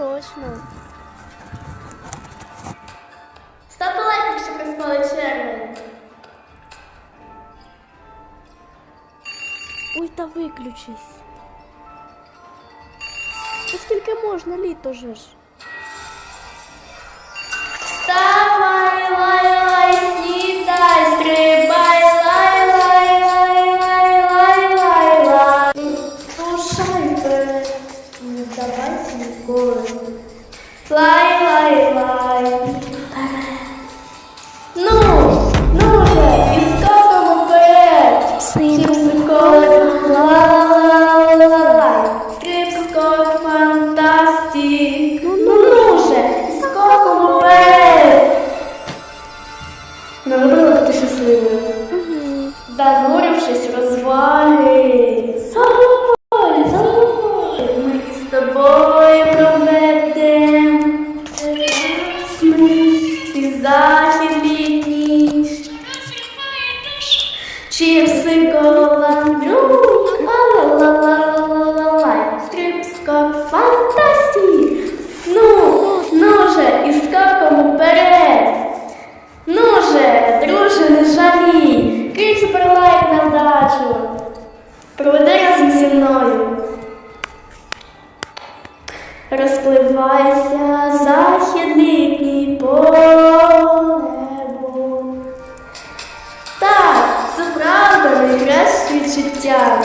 точно. Ставте лайк, якщо приспали червень. Ой, та виключись. Та скільки можна літо же ж? Вставай, Лай, лай, лай. Ну, ну же, і скаком вперед. Чіпсиколик, лай, стрибскок, фантастик. Ну, ну же, і скаком вперед. Наробила ти щасливою. Угу. Занурившись в Чіпси голандру, ла-ла-ла-ла-ла-ла-ла, стрибскок, фантастик. Ну, ну же, і скаком вперед. Ну же, друже, не жалій, кинь суперлайк на вдачу. Проведи разом зі мною. Розпливайся життя.